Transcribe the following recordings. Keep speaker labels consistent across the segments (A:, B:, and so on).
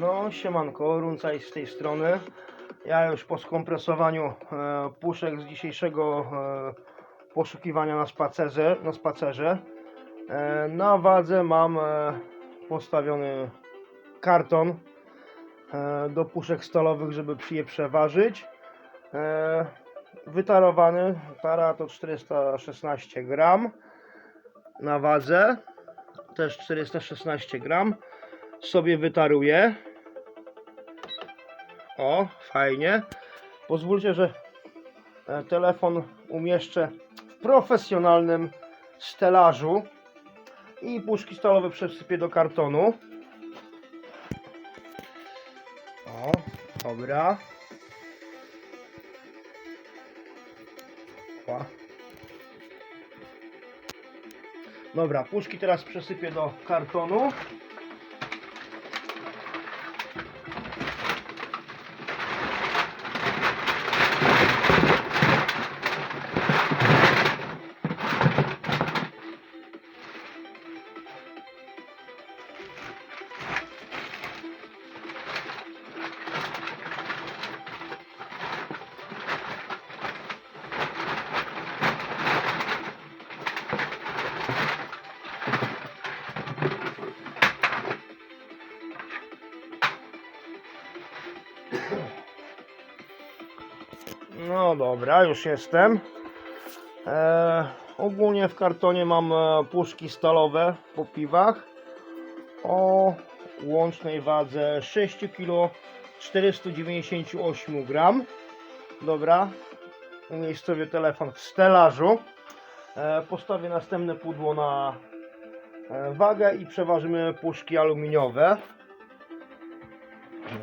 A: No, siemanko, Runcaj z tej strony. Ja już po skompresowaniu e, puszek z dzisiejszego e, poszukiwania na spacerze, na spacerze e, na wadze mam e, postawiony karton e, do puszek stalowych, żeby je przeważyć. E, wytarowany, tara to 416 gram na wadze, też 416 gram sobie wytaruję. O, fajnie. Pozwólcie, że e, telefon umieszczę w profesjonalnym stelażu i puszki stalowe przesypię do kartonu. O, dobra. O. Dobra, puszki teraz przesypię do kartonu. No dobra, już jestem. E, ogólnie w kartonie mam e, puszki stalowe po piwach o łącznej wadze 6 kg 498 gram. Dobra, umiejscowię telefon w stelażu. E, postawię następne pudło na e, wagę i przeważymy puszki aluminiowe.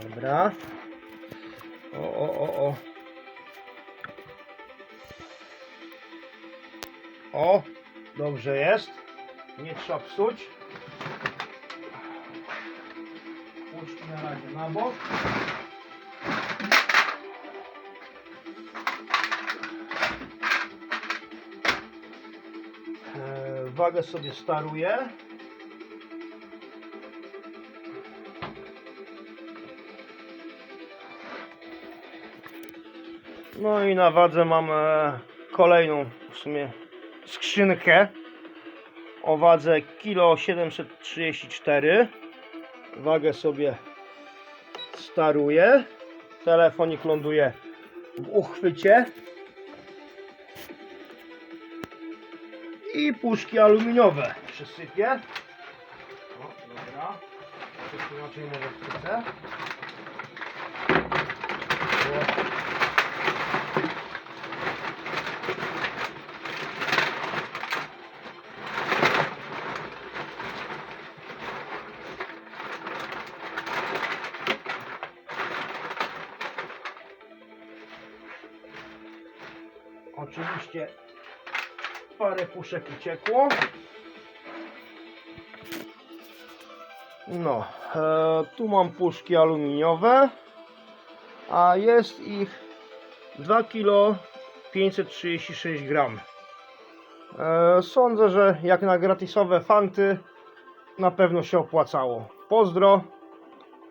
A: Dobra. O, o, o, o. O, dobrze jest. Nie trzeba psuć. Puszki na razie na bok. E, Wagę sobie staruję. No i na wadze mam kolejną w sumie skrzynkę. O wadze kilo 734 wagę sobie staruję. Telefonik ląduje w uchwycie. I puszki aluminiowe przysypię. O, dobra. Inaczej Oczywiście parę puszek uciekło. No, e, tu mam puszki aluminiowe, a jest ich 2 kg 536 gram. E, sądzę, że jak na gratisowe fanty na pewno się opłacało. Pozdro.